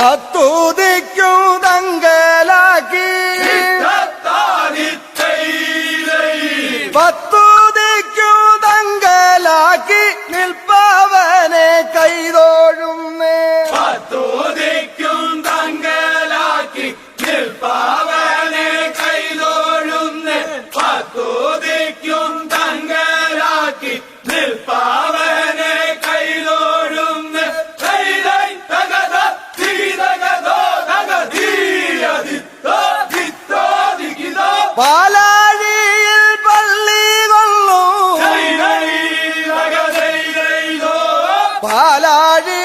പത്തുതിക്കും തങ്കലാക്കി പത്തുതിക്കും തങ്കലാക്കി നിൽപ്പവനെ കൈതോഴുന്നേ. പത്തുതിക്കും തങ്കലാക്കി നിൽപ്പവനെ കൈതോഴുന്നേ. പത്തുതിക്കും തങ്കലാക്കി നിൽപ്പ பாலாழி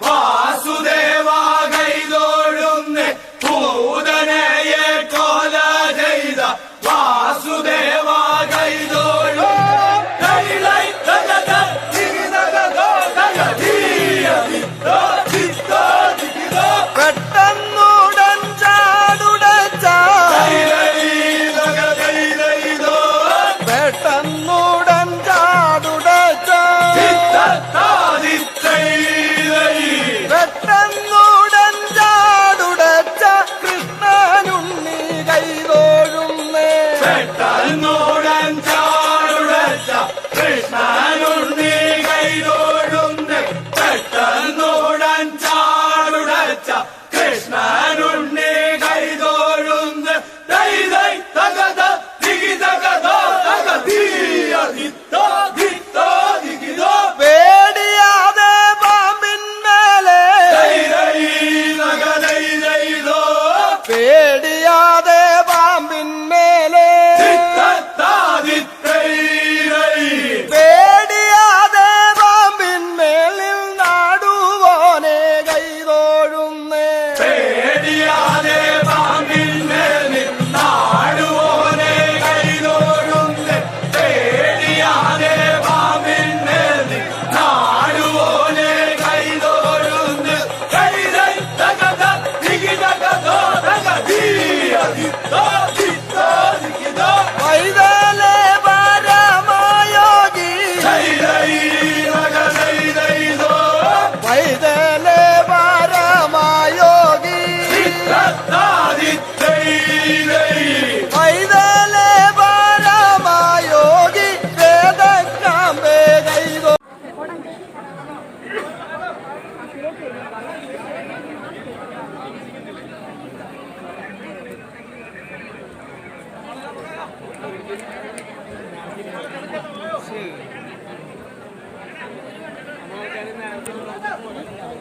Bye. これ。